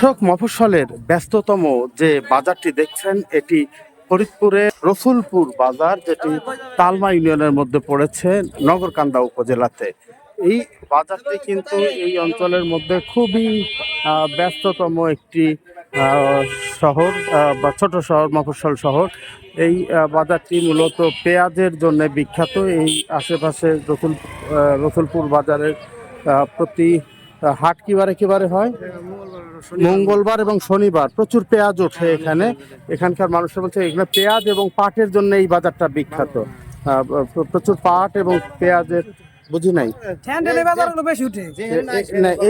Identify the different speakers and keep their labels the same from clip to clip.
Speaker 1: কৃষক মফস্বলের ব্যস্ততম যে বাজারটি দেখছেন, এটি ফরিদপুরের রসুলপুর বাজার, যেটি তালমা ইউনিয়নের মধ্যে পড়েছে নগরকান্দা উপজেলাতে। এই বাজারটি কিন্তু এই অঞ্চলের মধ্যে খুবই ব্যস্ততম একটি শহর বা ছোট শহর, মফস্বল শহর। এই বাজারটি মূলত পেঁয়াজের জন্য বিখ্যাত। এই আশেপাশে রসুল রসুলপুর বাজারের প্রতি হাট কিবারে কিবারে হয়? মঙ্গলবার এবং শনিবার প্রচুর পেঁয়াজ ওঠে এখানে। এখানকার মানুষরা বলছে এখানে পেঁয়াজ এবং পাটের জন্য এই বাজারটা বিখ্যাত। প্রচুর পাট এবং পেঁয়াজের বুঝি নাই।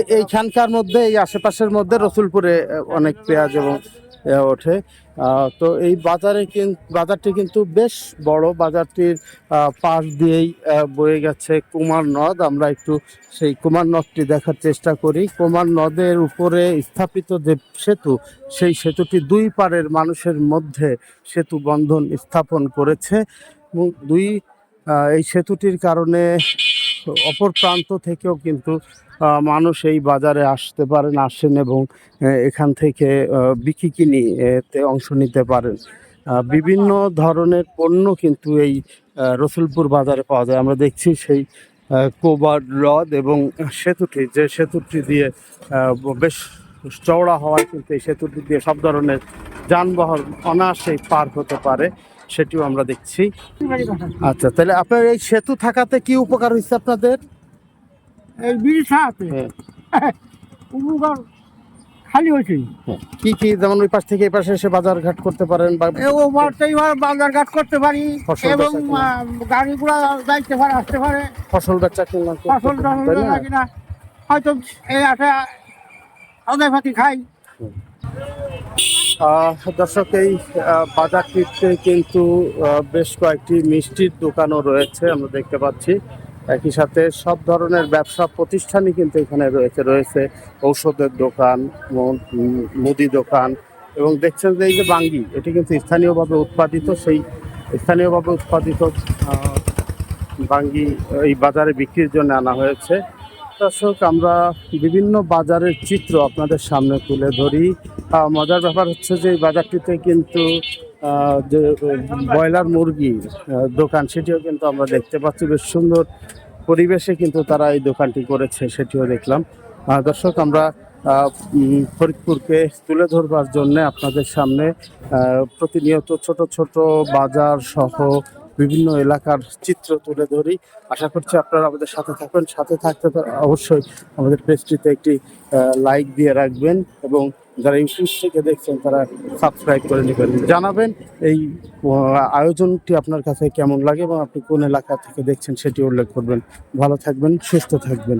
Speaker 1: এইখানকার মধ্যে এই আশেপাশের মধ্যে রসুলপুরে অনেক পেঁয়াজ এবং ওঠে। তো এই বাজারে কিন- বাজারটি কিন্তু বেশ বড়। বাজারটির পাশ দিয়েই বয়ে গেছে কুমার নদ। আমরা একটু সেই কুমার নদটি দেখার চেষ্টা করি। কুমার নদের উপরে স্থাপিত যে সেতু সেই সেতুটি দুই পারের মানুষের মধ্যে সেতু বন্ধন স্থাপন করেছে। এবং দুই এই সেতুটির কারণে অপর প্রান্ত থেকেও কিন্তু মানুষ এই বাজারে আসতে পারেন, আসেন এবং এখান থেকে বিক্রি কিনি, এতে অংশ নিতে পারেন। বিভিন্ন ধরনের পণ্য কিন্তু এই রসুলপুর বাজারে পাওয়া যায়। আমরা দেখছি সেই কোবার হ্রদ এবং সেতুটি, যে সেতুটি দিয়ে বেশ চওড়া হওয়ায় কিন্তু এই সেতুটি দিয়ে সব ধরনের যানবাহন অনায়াসেই পার হতে পারে। সেটিও আমরা দেখছি। আচ্ছা তাহলে আপনার এই সেতু থাকাতে কি উপকার হয়েছে আপনাদের?
Speaker 2: এই
Speaker 1: হ্যাঁ।
Speaker 2: উপকার খালি হয়েছে।
Speaker 1: কি কি যেমন ওই পাশ থেকে এই পাশে এসে বাজার ঘাট করতে পারেন বা
Speaker 2: ও হয় বাজার ঘাট করতে পারি। এবং
Speaker 1: কিনা।
Speaker 2: আহ, যাইতে পারে আসতে পারে।
Speaker 1: ফসল বেচা কিনা
Speaker 2: ফসল
Speaker 1: পারেন, না?
Speaker 2: হয়তো এই আসে আদায় পাতি খাই।
Speaker 1: দর্শক, এই বাজারটিতে কিন্তু বেশ কয়েকটি মিষ্টির দোকানও রয়েছে, আমরা দেখতে পাচ্ছি। একই সাথে সব ধরনের ব্যবসা প্রতিষ্ঠানই কিন্তু এখানে রয়েছে রয়েছে ঔষধের দোকান, মুদি দোকান এবং দেখছেন যে এই যে বাঙ্গি, এটি কিন্তু স্থানীয়ভাবে উৎপাদিত, সেই স্থানীয়ভাবে উৎপাদিত বাঙ্গি এই বাজারে বিক্রির জন্য আনা হয়েছে। দর্শক, আমরা বিভিন্ন বাজারের চিত্র আপনাদের সামনে তুলে ধরি। মজার ব্যাপার হচ্ছে যে বাজারটিতে কিন্তু যে ব্রয়লার মুরগি দোকান, সেটিও কিন্তু আমরা দেখতে পাচ্ছি। বেশ সুন্দর পরিবেশে কিন্তু তারা এই দোকানটি করেছে, সেটিও দেখলাম। দর্শক, আমরা ফরিদপুরকে তুলে ধরবার জন্য আপনাদের সামনে প্রতিনিয়ত ছোট ছোট বাজার সহ বিভিন্ন এলাকার চিত্র তুলে ধরি। আশা করছি আপনারা আমাদের সাথে থাকবেন। সাথে থাকতে অবশ্যই আমাদের পেজটিতে একটি লাইক দিয়ে রাখবেন এবং যারা ইউটিউব থেকে দেখছেন তারা সাবস্ক্রাইব করে নেবেন। জানাবেন এই আয়োজনটি আপনার কাছে কেমন লাগে এবং আপনি কোন এলাকা থেকে দেখছেন সেটি উল্লেখ করবেন। ভালো থাকবেন, সুস্থ থাকবেন।